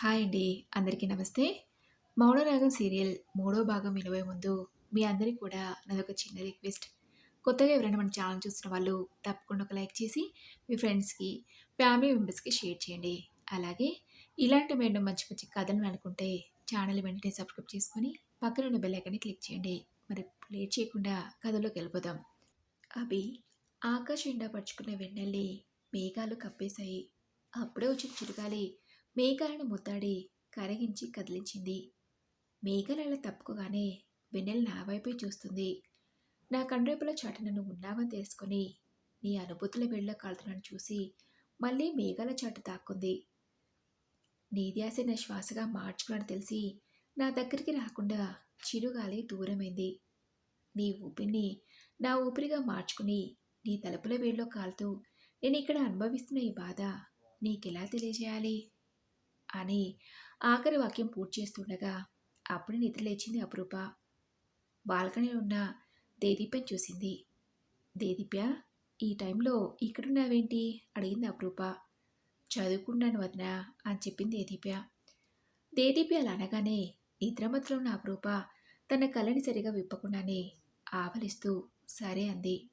Hi అండి. అందరికీ నమస్తే. మౌనరాగం సీరియల్ మూడో భాగం వినబోయే ముందు మీ అందరికీ కూడా నాదొక చిన్న రిక్వెస్ట్. కొత్తగా ఎవరైనా మన ఛానల్ చూస్తున్న వాళ్ళు తప్పకుండా ఒక లైక్ చేసి మీ ఫ్రెండ్స్కి ఫ్యామిలీ మెంబర్స్కి షేర్ చేయండి. అలాగే ఇలాంటి మేము మంచి మంచి కథలు అనుకుంటే ఛానల్ వెంటనే సబ్స్క్రైబ్ చేసుకొని పక్కన ఉన్న బెల్ ఐకాన్ని క్లిక్ చేయండి. మరి లేట్ చేయకుండా కథలోకి వెళ్ళిపోదాం. అవి ఆకాశం ఎండా పరుచుకున్న వెన్నెల్లి మేఘాలు కప్పేశాయి. అప్పుడే వచ్చిన చిరుగాలి మేఘాలను ముద్దాడి కరిగించి కదిలించింది. మేఘాలు తప్పుకుగానే తప్పుకోగానే వెన్నెల నా వైపే చూస్తుంది. నా కండ్రేపుల చాట నన్ను ఉన్నావని తెలుసుకొని నీ అనుభూతుల వెళ్ళ కాలుతున్నాను చూసి మళ్ళీ మేఘాల చాటు తాక్కుంది నీ నా శ్వాసగా మార్చుకున్నాను తెలిసి నా దగ్గరికి రాకుండా చిరుగాలి దూరమైంది. నీ ఊపిరిని నా ఊపిరిగా మార్చుకుని నీ తలుపుల వేళ్ళలో కాలుతూ నేను ఇక్కడ అనుభవిస్తున్న ఈ బాధ నీకెలా తెలియజేయాలి? అని ఆఖరి వాక్యం పూర్తి చేస్తుండగా అప్పుడు నిద్ర లేచింది అపరూప. బాల్కనీలో ఉన్న దేదీప్యని చూసింది. దేదీప్య ఈ టైంలో ఇక్కడున్నావేంటి? అడిగింది అపురూప. చదువుకున్నాను వదిన అని చెప్పింది దేదీప్య. దేదీప్య అలా అనగానే నిద్రమతిలో ఉన్న అపురూప తన కళ్ళని సరిగా విప్పకుండానే ఆవలిస్తూ సరే అంది.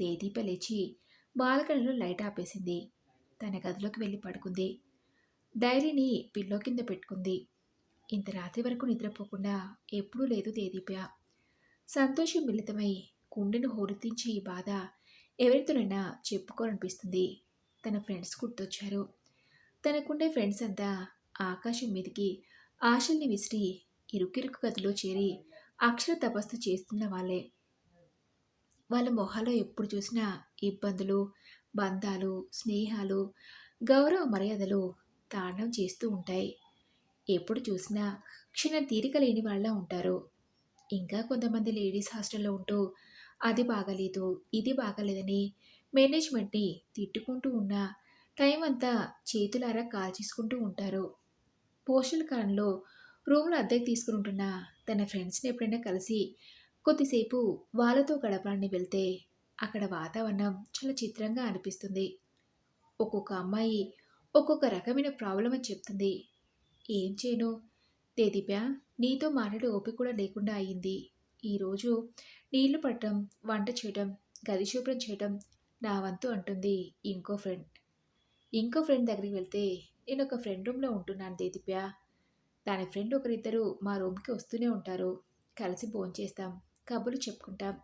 దేదీప్య లేచి బాల్కనీలో లైట్ ఆపేసింది. తన గదిలోకి వెళ్ళి పడుకుంది. డైరీని పిల్లో కింద పెట్టుకుంది. ఇంత రాత్రి వరకు నిద్రపోకుండా ఎప్పుడూ లేదు దేదీప్య. సంతోషం మిళితమై గుండెను హోరెత్తించే ఈ బాధ ఎవరితోనైనా చెప్పుకోవాలనిపిస్తుంది. తన ఫ్రెండ్స్ గుర్తొచ్చారు. తనకుండే ఫ్రెండ్స్ అంతా ఆకాశం మీదకి ఆశల్ని విసిరి ఇరుకిరుకు గదిలో చేరి అక్షర తపస్సు చేస్తున్న వాళ్ళే. వాళ్ళ మొహాలో ఎప్పుడు చూసినా ఇబ్బందులు బంధాలు స్నేహాలు గౌరవ మర్యాదలు తాండవం చేస్తూ ఉంటాయి. ఎప్పుడు చూసినా క్షణ తీరిక లేని వాళ్ళ ఉంటారు. ఇంకా కొంతమంది లేడీస్ హాస్టల్లో ఉంటూ అది బాగలేదు ఇది బాగలేదని మేనేజ్మెంట్ని తిట్టుకుంటూ ఉన్న టైం అంతా చేతులారా కాల్చేసుకుంటూ ఉంటారు. పోస్టల్ కాలంలో రూమ్లో అద్దెకి తీసుకుని ఉంటున్న తన ఫ్రెండ్స్ని ఎప్పుడైనా కలిసి కొద్దిసేపు వాళ్ళతో గడపాలని వెళ్తే అక్కడ వాతావరణం చాలా చిత్రంగా అనిపిస్తుంది. ఒక్కొక్క అమ్మాయి ఒక్కొక్క రకమైన ప్రాబ్లం అని చెప్తుంది. ఏం చేయను? తేదీప్య నీతో మాట్లాడే ఓపిక కూడా లేకుండా అయ్యింది ఈరోజు నీళ్ళు పట్టడం వంట చేయడం గది శుభ్రం చేయడం నా వంతు అంటుంది ఇంకో ఫ్రెండ్. ఇంకో ఫ్రెండ్ దగ్గరికి వెళ్తే నేను ఒక ఫ్రెండ్ రూమ్లో ఉంటున్నాను దేదీప్య దాని ఫ్రెండ్ ఒకరిద్దరు మా రూమ్కి వస్తూనే ఉంటారు. కలిసి భోంచేస్తాం కబుర్లు చెప్పుకుంటాం.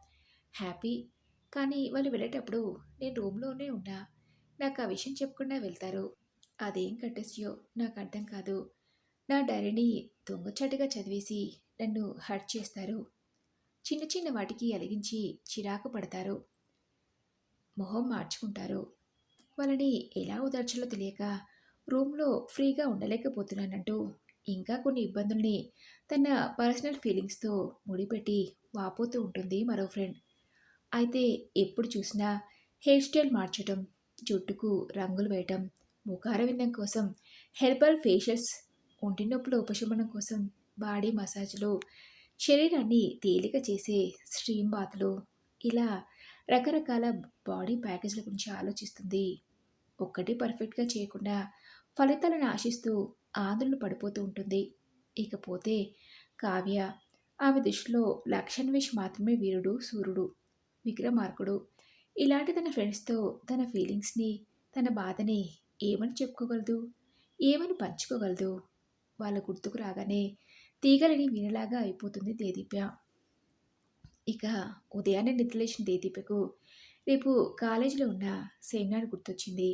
హ్యాపీ. కానీ వాళ్ళు వెళ్ళేటప్పుడు నేను రూమ్లోనే ఉన్నా. నాకు ఆ విషయం చెప్పకుండా వెళ్తారు. అదేం కట్టేసియో నాకు అర్థం కాదు. నా డైరీని దొంగచాటుగా చదివేసి నన్ను హర్ట్ చేస్తారు. చిన్న చిన్న వాటికి అలిగించి చిరాకు పడతారు. మొహం మార్చుకుంటారు. వాళ్ళని ఎలా ఉదార్చాలో తెలియక రూమ్లో ఫ్రీగా ఉండలేకపోతున్నానంటూ ఇంకా కొన్ని ఇబ్బందుల్ని తన పర్సనల్ ఫీలింగ్స్తో ముడిపెట్టి వాపోతూ ఉంటుంది మరో ఫ్రెండ్. అయితే ఎప్పుడు చూసినా హెయిర్ స్టైల్ మార్చడం జుట్టుకు రంగులు వేయటం ముఖారవిందం కోసం హెర్బల్ ఫేషియల్స్ ఒంటి నొప్పుల ఉపశమనం కోసం బాడీ మసాజ్లు శరీరాన్ని తేలిక చేసే స్ట్రీమ్ బాత్లు ఇలా రకరకాల బాడీ ప్యాకేజ్ల గురించి ఆలోచిస్తుంది. ఒక్కటి పర్ఫెక్ట్గా చేయకుండా ఫలితాలను ఆశిస్తూ ఆందోళన పడిపోతూ ఉంటుంది. ఇకపోతే కావ్య ఆమె దృష్టిలో లక్షణవేష్ మాత్రమే వీరుడు సూర్యుడు విక్రమార్కుడు ఇలాంటి తన ఫ్రెండ్స్తో తన ఫీలింగ్స్ని తన బాధని ఏమని చెప్పుకోగలదు? ఏమని పంచుకోగలదు? వాళ్ళ గుర్తుకు రాగానే తీగలని వినలాగా అయిపోతుంది దేదీప్య. ఇక ఉదయాన్నే నిద్రలేసిన దేదీప్యకు రేపు కాలేజీలో ఉన్న సెమినార్ గుర్తొచ్చింది.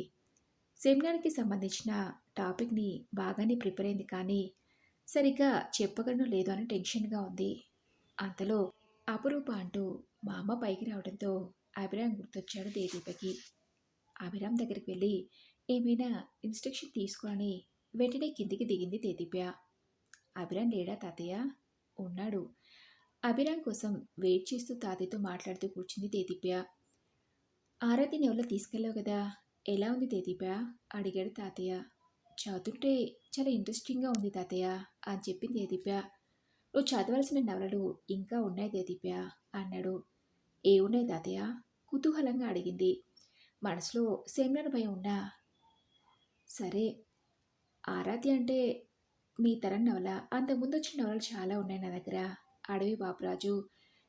సెమినార్కి సంబంధించిన టాపిక్ని బాగానే ప్రిపేర్ అయింది కానీ సరిగ్గా చెప్పగలను లేదో అని టెన్షన్గా ఉంది. అంతలో అపురూప అంటూ మా అమ్మ పైకి రావడంతో అభిరామ్ గుర్తొచ్చాడు దేదీపకి అభిరామ్ దగ్గరికి వెళ్ళి ఏమైనా ఇన్స్ట్రక్షన్ తీసుకుని వెంటనే కిందికి దిగింది తేదీప్య అభిరామ్ లేడా తాతయ్య? ఉన్నాడు. అభిరామ్ కోసం వెయిట్ చేస్తూ తాతయ్యతో మాట్లాడుతూ కూర్చుంది తేదీప్య ఆరాధ్యని ఎవరో తీసుకెళ్ళావు కదా? ఎలా ఉంది తేదీప్య అడిగాడు తాతయ్య. చదువుతుంటే చాలా ఇంట్రెస్టింగ్గా ఉంది తాతయ్య అని చెప్పింది దేదీప్య నువ్వు చదవాల్సిన నవలలు ఇంకా ఉన్నాయి దేదీప్య అన్నాడు. ఏ ఉన్నాయి తాతయ్య? కుతూహలంగా అడిగింది. మనసులో సెమినార్ భయం ఉన్నా సరే ఆరాధ్య అంటే మీ తరం నవల. అంతకుముందు వచ్చిన నవలలు చాలా ఉన్నాయి నా దగ్గర. అడవి బాపురాజు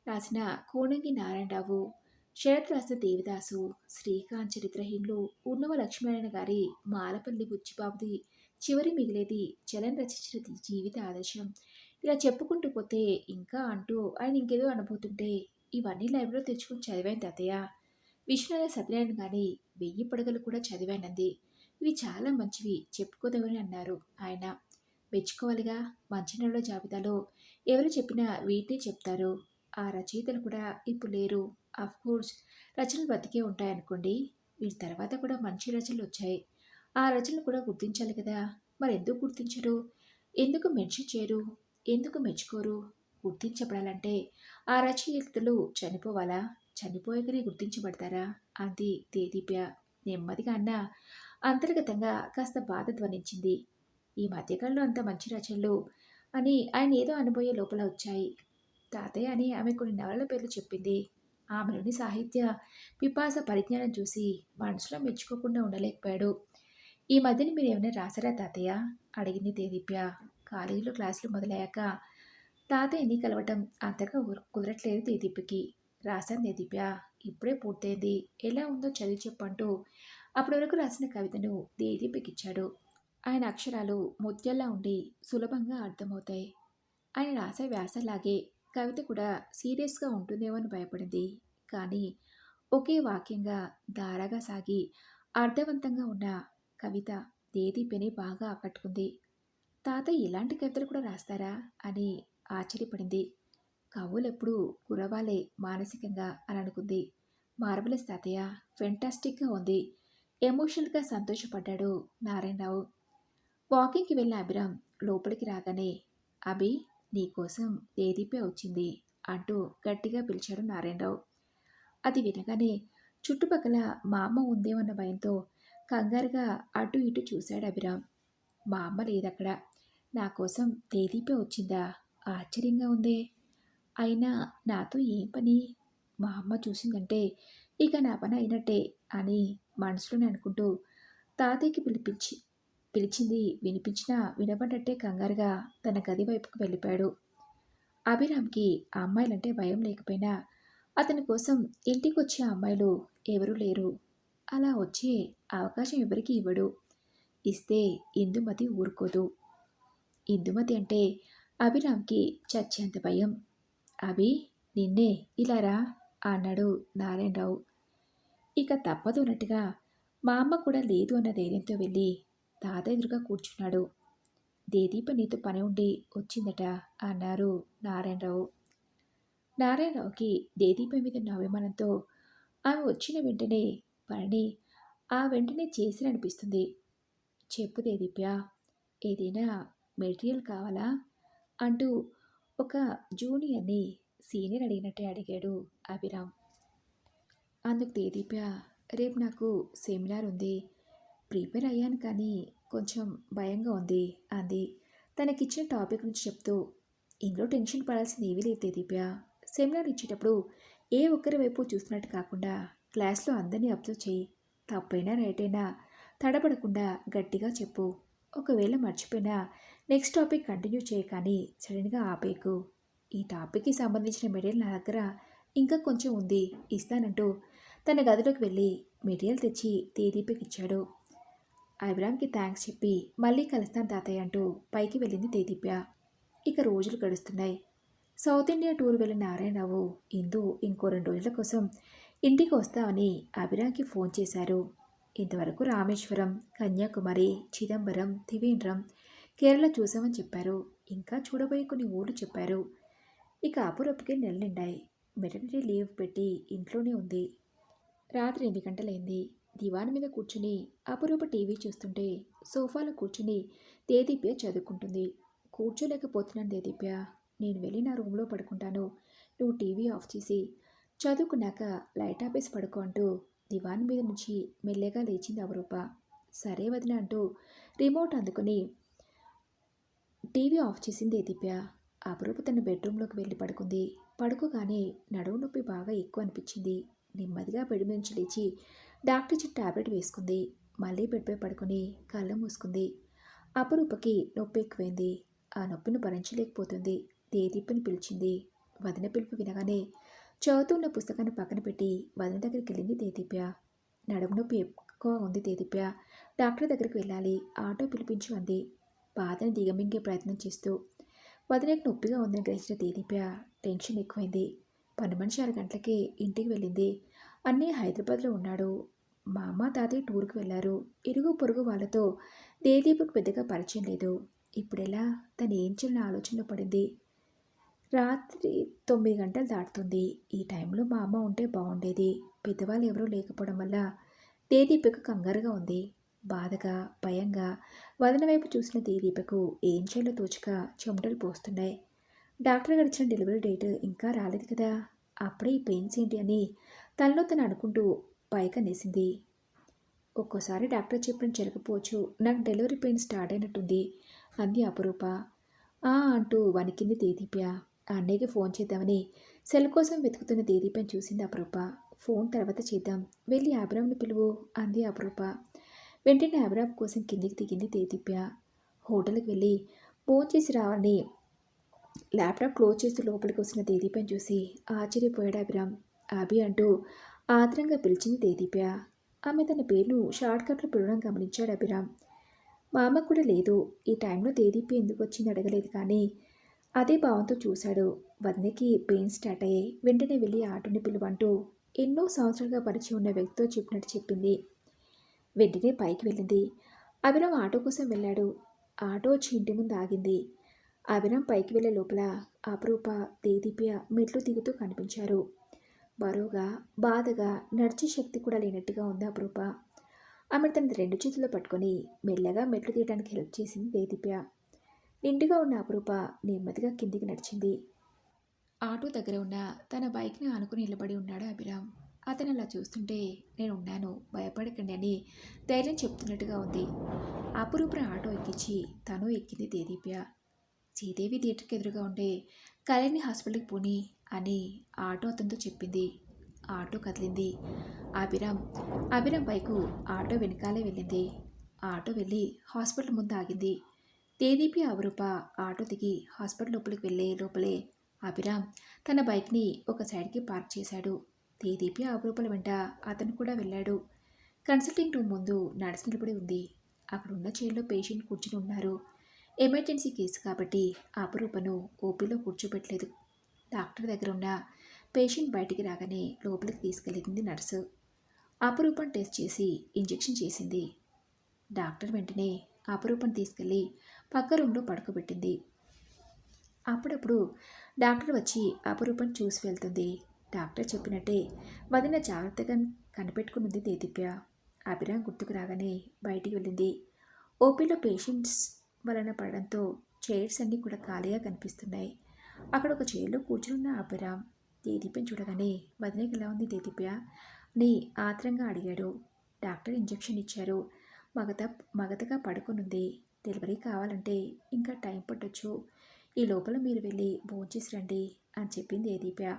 రాసిన కోణంగి నారాయణరావు శరత్ రాసిన దేవిదాసు శ్రీకాంత్ చరిత్రహీనులు ఉన్నవ లక్ష్మీనారాయణ గారి మాలపల్లి బుచ్చిబాబుది చివరి మిగిలేది చలన్ రచించిన జీవిత ఆదర్శం. ఇలా చెప్పుకుంటూ పోతే ఇంకా అంటూ ఆయన ఇంకేదో అనబోతుంటే ఇవన్నీ లైబ్రరీలో తెచ్చుకుని చదివాను తాతయ్య. విశ్వనాథ సత్యనారాయణ గారి వెయ్యి పడగలు కూడా చదివానంది. ఇవి చాలా మంచివి. చెప్పుకోదవని అన్నారు. ఆయన మెచ్చుకోవాలిగా. మంచి నెలల జాబితాలో ఎవరు చెప్పినా వీటిని చెప్తారు. ఆ రచయితలు కూడా ఇప్పుడు లేరు. కోర్స్ రచనలు బతికే ఉంటాయనుకోండి. వీటి తర్వాత కూడా మంచి రచనలు వచ్చాయి. ఆ రచనలు కూడా గుర్తించాలి కదా. మరి ఎందుకు గుర్తించరు? ఎందుకు మెన్షన్ చేయరు? ఎందుకు మెచ్చుకోరు? గుర్తించబడాలంటే ఆ రచయితలు చనిపోవాలా? చనిపోయాకనే గుర్తించబడతారా? అంది దేదీప్య. నెమ్మదిగా అన్న అంతర్గతంగా కాస్త బాధ ధ్వనించింది. ఈ మధ్యకాలంలో అంత మంచి రచనలు అని ఆయన ఏదో అనుభవే లోపల వచ్చాయి. తాతయ్య అని ఆమె కొన్ని నవలల పేర్లు చెప్పింది. ఆమెలోని సాహిత్య పిపాస పరిజ్ఞానం చూసి మనసులో మెచ్చుకోకుండా ఉండలేకపోయాడు. ఈ మధ్యన మీరు ఏమైనా రాసారా తాతయ్య? అడిగింది దేదీప్య కాలేజీలో క్లాసులు మొదలయ్యాక తాతయ్యని కలవటం అంతగా కుదరట్లేదు దేదీప్యకి రాశాను దేదీప్య ఇప్పుడే పూర్తయింది. ఎలా ఉందో చదివి చెప్పంటూ అప్పటి వరకు రాసిన కవితను దేదీప్యకి ఇచ్చాడు ఆయన అక్షరాలు ముత్యాల్లా ఉండి సులభంగా అర్థమవుతాయి. ఆయన రాసే వ్యాసలాగే కవిత కూడా సీరియస్గా ఉంటుందేమో అని భయపడింది. కానీ ఒకే వాక్యంగా దారాగా సాగి అర్థవంతంగా ఉన్న కవిత దేదీపెని బాగా ఆకట్టుకుంది. తాత ఇలాంటి కవితలు కూడా రాస్తారా అని ఆశ్చర్యపడింది. కవులెప్పుడు కురవాలే మానసికంగా అని అనుకుంది. మార్వలస్ తాతయ్య ఫెంటాస్టిక్గా ఉంది. ఎమోషనల్గా సంతోషపడ్డాడు నారాయణరావు. వాకింగ్కి వెళ్ళిన అభిరామ్ లోపలికి రాగానే అభి నీకోసం దేదీపే వచ్చింది అంటూ గట్టిగా పిలిచాడు నారాయణరావు. అది వినగానే చుట్టుపక్కల మా అమ్మ ఉందేమన్న భయంతో కంగారుగా అటు ఇటు చూశాడు అభిరామ్. మా అమ్మ లేదక్కడ నా కోసం దేదీపే వచ్చిందా? ఆశ్చర్యంగా ఉందే. అయినా నాతో ఏం పని? మా అమ్మ చూసిందంటే ఇక నా పని అయినట్టే అని మనసులోనే అనుకుంటూ తాతయ్యకి పిలిపించి పిలిచింది వినిపించినా వినబడ్డట్టే కంగారుగా తన గది వైపుకు వెళ్ళిపోయాడు. అభిరామ్కి ఆ అమ్మాయిలంటే భయం లేకపోయినా అతని కోసం ఇంటికి వచ్చే అమ్మాయిలు ఎవరూ లేరు. అలా వచ్చే అవకాశం ఎవరికి ఇవ్వడు. ఇస్తే ఇందుమతి ఊరుకోదు. ఇందుమతి అంటే అభిరామ్కి చచ్చేంత భయం. అభి నిన్నే ఇలా రా అన్నాడు నారాయణరావు. ఇక తప్పదు అన్నట్టుగా మా అమ్మ కూడా లేదు అన్న ధైర్యంతో వెళ్ళి తాత ఎదురుగా కూర్చున్నాడు. దేదీప నీతో పని ఉండి వచ్చిందట అన్నారు నారాయణరావు. నారాయణరావుకి దేదీప మీద ఉన్న అభిమానంతో ఆమె వచ్చిన వెంటనే పని ఆ వెంటనే చేసిన అనిపిస్తుంది. చెప్పు దేదీప్య ఏదైనా మెటీరియల్ కావాలా? అంటూ ఒక జూనియర్ని సీనియర్ అడిగినట్టే అడిగాడు అభిరామ్. అందుకు దేదీప్య రేపు నాకు సెమినార్ ఉంది. ప్రిపేర్ అయ్యాను కానీ కొంచెం భయంగా ఉంది అంది. తనకిచ్చిన టాపిక్ గురించి చెప్తూ ఇందులో టెన్షన్ పడాల్సింది ఏమీ లేదు దేదీప్య సెమినార్ ఇచ్చేటప్పుడు ఏ ఒక్కరి వైపు చూస్తున్నట్టు కాకుండా క్లాస్లో అందరినీ అబ్జర్వ్ చేయి. తప్పైనా రైట్ అయినా తడబడకుండా గట్టిగా చెప్పు. ఒకవేళ మర్చిపోయినా నెక్స్ట్ టాపిక్ కంటిన్యూ చేయ కానీ సడన్గా ఆపేకు ఈ టాపిక్కి సంబంధించిన మెటీరియల్ నా దగ్గర ఇంకా కొంచెం ఉంది ఇస్తానంటూ తన గదిలోకి వెళ్ళి మెటీరియల్ తెచ్చి తేదీపికి ఇచ్చాడు అభిరామ్కి థ్యాంక్స్ చెప్పి మళ్ళీ కలుస్తాను తాతయ్య అంటూ పైకి వెళ్ళింది తేదీప్య ఇక రోజులు గడుస్తున్నాయి. సౌత్ ఇండియా టూర్ వెళ్ళిన నారాయణరావు ఇందు ఇంకో రెండు రోజుల కోసం ఇంటికి వస్తామని అభిరామ్కి ఫోన్ చేశారు. ఇంతవరకు రామేశ్వరం కన్యాకుమారి చిదంబరం త్రివేంద్రం కేరళ చూసామని చెప్పారు. ఇంకా చూడబోయే కొన్ని ఊళ్ళు చెప్పారు. ఇక అపురప్పుకే నెల నిండాయి మెటర్నిటీ లీవ్ పెట్టి ఇంట్లోనే ఉంది. రాత్రి ఎనిమిది గంటలైంది. దివాన్ మీద కూర్చుని అపురూప టీవీ చూస్తుంటే సోఫాలో కూర్చుని దేదీప్య చదువుకుంటుంది. కూర్చోలేకపోతున్నాను దేదీప్య. నేను వెళ్ళి నా రూమ్లో పడుకుంటాను. నువ్వు టీవీ ఆఫ్ చేసి చదువుకున్నాక లైట్ ఆపేసి పడుకో అంటూ దివాన్ మీద నుంచి మెల్లగా లేచింది అవరూప సరే వదిన అంటూ రిమోట్ అందుకుని టీవీ ఆఫ్ చేసింది దేదీప్య. అపురూప తన బెడ్రూమ్లోకి వెళ్ళి పడుకుంది. పడుకోగానే నడుము నొప్పి బాగా ఎక్కువ అనిపించింది. నెమ్మదిగా బెడ్ నుంచి లేచి డాక్టర్ ఇచ్చిన టాబ్లెట్ వేసుకుంది. మళ్ళీ బెడ్పై పడుకుని కళ్ళు మూసుకుంది. అపరూపకి నొప్పి ఎక్కువైంది. ఆ నొప్పిని భరించలేకపోతుంది. దేదీప్ని పిలిచింది. వదిన పిలుపు వినగానే చదువుతున్న పుస్తకాన్ని పక్కన పెట్టి వదిన దగ్గరికి వెళ్ళింది దేదీప్య నడుము నొప్పి ఎక్కువ ఉంది దేదీప్య డాక్టర్ దగ్గరికి వెళ్ళాలి. ఆటో పిలిపించు అంది బాధని దిగమింగే ప్రయత్నం చేస్తూ వదినకు నొప్పిగా ఉందని గ్రహించిన దేదీప్య టెన్షన్ ఎక్కువైంది. పని మనిషి ఆరు గంటలకే ఇంటికి వెళ్ళింది. అన్నీ హైదరాబాద్లో ఉన్నాడు. మా అమ్మ తాతయ్య టూర్కి వెళ్ళారు. ఇరుగు పొరుగు వాళ్ళతో దేదీపకు పెద్దగా పరిచయం లేదు. ఇప్పుడెలా? తను ఏం చేయాలని ఆలోచనలో పడింది. రాత్రి తొమ్మిది గంటలు దాటుతుంది. ఈ టైంలో మా అమ్మ ఉంటే బాగుండేది. పెద్దవాళ్ళు ఎవరూ లేకపోవడం వల్ల దేదీపకు కంగారుగా ఉంది. బాధగా భయంగా వదన వైపు చూసిన దేదీపకు ఏం చేయాలో తోచక చెమటలు పోస్తున్నాయి. డాక్టర్ గారు ఇచ్చిన డెలివరీ డేట్ ఇంకా రాలేదు కదా. అప్పుడే ఈ పెయిన్స్ ఏంటి అని తనలో తను అనుకుంటూ పైక నేసింది ఒక్కోసారి డాక్టర్ చెప్పిన జరగకపోవచ్చు నాకు డెలివరీ పెయిన్ స్టార్ట్ అయినట్టుంది అంది అపరూప. ఆ అంటూ వణికింది దేదీప్య. అన్నయ్యకి ఫోన్ చేద్దామని సెల్ కోసం వెతుకుతున్న దేదీప్యని చూసింది అపరూప. ఫోన్ తర్వాత చేద్దాం వెళ్ళి అభిరామ్ని పిలువు అంది అపరూప. వెంటనే అభిరామ్ కోసం కిందికి దిగింది దేదీప్య. హోటల్కి వెళ్ళి ఫోన్ చేసి రావాలని ల్యాప్టాప్ క్లోజ్ చేసి లోపలికి వస్తున్న దేదీప్యని చూసి ఆశ్చర్యపోయాడు అభిరామ్. అభి అంటూ ఆత్రంగా పిలిచింది దేదీప్య ఆమె తన పేరును షార్ట్కట్లు పిలవడం గమనించాడు అభిరామ్. మా అమ్మ కూడా లేదు. ఈ టైంలో దేదీప్య ఎందుకు వచ్చింది అడగలేదు కానీ అదే భావంతో చూశాడు. వదినకి పెయిన్ స్టార్ట్ అయ్యాయి వెంటనే వెళ్ళి ఆటోని పిలువంటూ ఎన్నో సంవత్సరాలుగా పరిచయం ఉన్న వ్యక్తితో చెప్పినట్టు చెప్పింది. వెంటనే పైకి వెళ్ళింది. అభిరామ్ ఆటో కోసం వెళ్ళాడు. ఆటో వచ్చి ఇంటి ముందు ఆగింది. అభిరామ్ పైకి వెళ్ళే లోపల అపరూప దేదీప్య మెట్లు దిగుతూ కనిపించారు. బరువుగా బాధగా నడిచే శక్తి కూడా లేనట్టుగా ఉంది అపరూప. ఆమె తన రెండు చేతుల్లో పట్టుకొని మెల్లగా మెట్లు తీయడానికి హెల్ప్ చేసింది దేదీప్య. నిండుగా ఉన్న అపరూప నెమ్మదిగా కిందికి నడిచింది. ఆటో దగ్గర ఉన్న తన బైక్ని ఆనుకుని నిలబడి ఉన్నాడు అభిరామ్. అతను అలా చూస్తుంటే నేను ఉన్నాను భయపడకండి అని ధైర్యం చెప్తున్నట్టుగా ఉంది. అపురూపున ఆటో ఎక్కించి తను ఎక్కింది దేదీప్య. శ్రీదేవి థియేటర్కి ఎదురుగా ఉండే కళ్యాణి హాస్పిటల్కి పోని అని ఆటో అతనితో చెప్పింది. ఆటో కదిలింది. అభిరామ్ అభిరామ్ బైకు ఆటో వెనకాలే వెళ్ళింది. ఆటో వెళ్ళి హాస్పిటల్ ముందు ఆగింది. తేదీపి అవరూప ఆటో దిగి హాస్పిటల్ లోపలికి వెళ్ళే లోపలే అభిరామ్ తన బైక్ని ఒక సైడ్కి పార్క్ చేశాడు. తేదీపి అవరూపల వెంట అతను కూడా వెళ్ళాడు. కన్సల్టింగ్ రూమ్ ముందు నర్స్ నిలబడి ఉంది. అక్కడున్న చైర్లో పేషెంట్ కూర్చుని ఉన్నారు. ఎమర్జెన్సీ కేసు కాబట్టి అపరూపను ఓపీలో కూర్చోబెట్టలేదు డాక్టర్ దగ్గర ఉన్న పేషెంట్ బయటికి రాగానే లోపలికి తీసుకెళ్ళింది నర్సు. అపరూపం టెస్ట్ చేసి ఇంజెక్షన్ చేసింది. డాక్టర్ వెంటనే అపరూపం తీసుకెళ్ళి పక్క రూమ్లో పడుకోబెట్టింది. అప్పుడప్పుడు డాక్టర్ వచ్చి అపరూపం చూసి వెళ్తుంది. డాక్టర్ చెప్పినట్టే వదిన జాగ్రత్తగా కనిపెట్టుకున్నది దేదీప్య. అభిరామ్ గుర్తుకు రాగానే బయటికి వెళ్ళింది. ఓపీలో పేషెంట్స్ వలన పడడంతో చైర్స్ అన్నీ కూడా ఖాళీగా కనిపిస్తున్నాయి. అక్కడ ఒక చైర్లో కూర్చున్న అభిరామ్ దేదీప్యని చూడగానే వదినకి ఎలా ఉంది దేదీప్య? అని ఆత్రంగా అడిగాడు. డాక్టర్ ఇంజెక్షన్ ఇచ్చారు. మగత మగతగా పడుకునుంది. డెలివరీ కావాలంటే ఇంకా టైం పట్టొచ్చు. ఈ లోపల మీరు వెళ్ళి భోంచేసి రండి అని చెప్పింది దేదీప్య.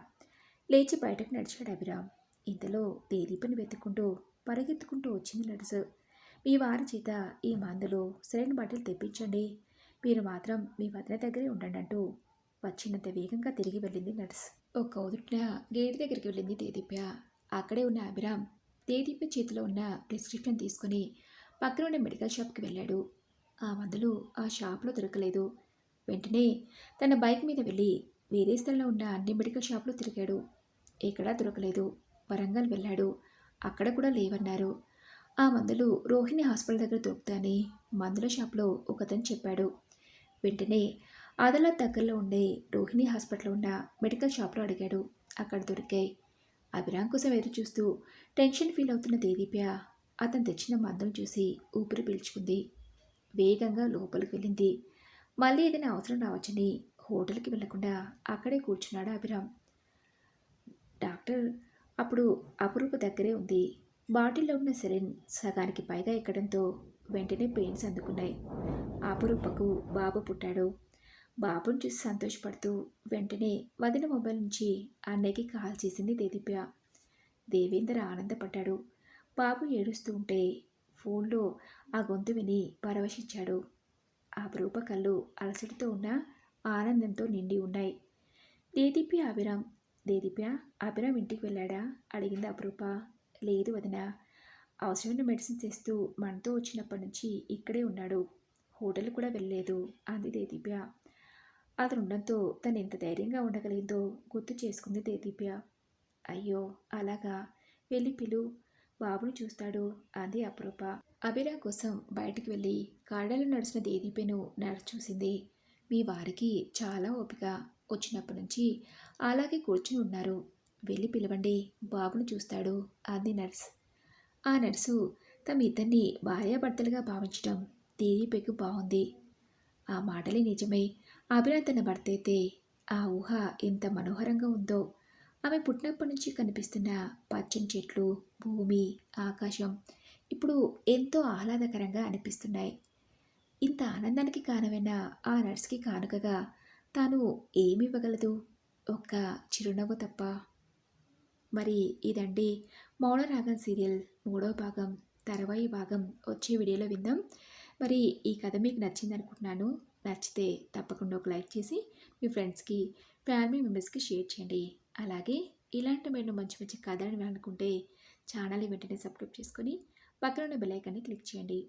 లేచి బయటకు నడిచాడు అభిరామ్ ఇంతలో దేదీపని వెతుక్కుంటూ పరిగెత్తుకుంటూ వచ్చింది నర్సు. మీ వారి చేత ఈ మందులు సరైన బట్టలు తెప్పించండి. మీరు మాత్రం మీ వదిన దగ్గరే ఉండండి అంటూ వచ్చినంత వేగంగా తిరిగి వెళ్ళింది నర్స్. ఒక ఉదుటిన గేట్ దగ్గరికి వెళ్ళింది దేదీప్య అక్కడే ఉన్న అభిరామ్ దేదీప్య చేతిలో ఉన్న ప్రిస్క్రిప్షన్ తీసుకుని పక్కన ఉన్న మెడికల్ షాప్కి వెళ్ళాడు. ఆ మందులు ఆ షాప్లో దొరకలేదు. వెంటనే తన బైక్ మీద వెళ్ళి వేరే స్థలంలో ఉన్న అన్ని మెడికల్ షాప్లో తిరిగాడు. ఎక్కడా దొరకలేదు. వరంగల్ వెళ్ళాడు. అక్కడ కూడా లేవన్నారు. ఆ మందులు రోహిణి హాస్పిటల్ దగ్గర దొరుకుతాయని మందుల షాప్లో ఒకతను చెప్పాడు. వెంటనే ఆదలాబాద్ దగ్గరలో ఉండే రోహిణి హాస్పిటల్లో ఉన్న మెడికల్ షాప్లో అడిగాడు. అక్కడ దొరికాయి. అభిరామ్ కోసం ఎదురు చూస్తూ టెన్షన్ ఫీల్ అవుతున్న దేదీప్య అతను తెచ్చిన మందులు చూసి ఊపిరి పీల్చుకుంది. వేగంగా లోపలికి వెళ్ళింది. మళ్ళీ ఏదైనా అవసరం రావచ్చని హోటల్కి వెళ్ళకుండా అక్కడే కూర్చున్నాడు అభిరామ్. డాక్టర్ అప్పుడు అపురూప దగ్గరే ఉంది. బాటిల్లో ఉన్న సెరిన్ సగానికి పైగా ఎక్కడంతో వెంటనే పెయిన్స్ అందుకున్నాయి. ఆపురూపకు బాబు పుట్టాడు. బాబుని చూసి సంతోషపడుతూ వెంటనే వదిన మొబైల్ నుంచి అన్నయ్యకి కాల్ చేసింది దేదీప్య. దేవేందర్ ఆనందపడ్డాడు. బాబు ఏడుస్తూ ఉంటే ఫోన్లో ఆ గొంతు విని పరవశించాడు. అపరూప కళ్ళు అలసటతో ఉన్న ఆనందంతో నిండి ఉన్నాయి. దేదీప్య అభిరామ్. దేదీప్య అభిరామ్ ఇంటికి వెళ్ళాడా? అడిగింది అపరూప లేదు వదిన. అవసరమైన మెడిసిన్స్ ఇస్తూ మనతో వచ్చినప్పటి నుంచి ఇక్కడే ఉన్నాడు. హోటల్ కూడా వెళ్ళలేదు. అంది దేదీప్య. అతను ఉండడంతో తను ఎంత ధైర్యంగా ఉండగలిగిందో గుర్తు చేసుకుంది దేదీప్య. అయ్యో అలాగా? వెళ్ళి పిలు. బాబుని చూస్తాడు అంది అపరూప. అభిరా కోసం బయటికి వెళ్ళి కాడలో నడిచిన దేదీప్యను నడిచి చూసింది మీ వారికి చాలా ఓపిక. వచ్చినప్పటి నుంచి అలాగే కూర్చుని ఉన్నారు. వెళ్ళి పిలవండి. బాబును చూస్తాడు. అంది నర్స్. ఆ నర్సు తమ ఇద్దరిని భార్యాభర్తలుగా భావించడం దేదీప్యకు బాగుంది ఆ మాటలే నిజమై. అభినందన తన భర్త అయితే ఆ ఊహ ఎంత మనోహరంగా ఉందో ఆమె పుట్టినప్పటి నుంచి కనిపిస్తున్న పచ్చని చెట్లు భూమి ఆకాశం ఇప్పుడు ఎంతో ఆహ్లాదకరంగా అనిపిస్తున్నాయి. ఇంత ఆనందానికి కారణమైన ఆ నర్స్కి కానుకగా తాను ఏమి ఇవ్వగలదు? ఒక్క చిరునవ్వు తప్ప. మరి ఇదండి. మౌనరాగం సీరియల్ మూడో భాగం తర్వాయి భాగం వచ్చే వీడియోలో విందాం. మరి ఈ కథ మీకు నచ్చింది అనుకుంటున్నాను నచ్చితే తప్పకుండా ఒక లైక్ చేసి మీ ఫ్రెండ్స్కి ఫ్యామిలీ మెంబర్స్కి షేర్ చేయండి. అలాగే ఇలాంటి మీరు మంచి మంచి కథలను అనుకుంటే ఛానల్ని వెంటనే సబ్స్క్రైబ్ చేసుకొని పక్కన ఉన్న బెల్ ఐకాన్ని క్లిక్ చేయండి.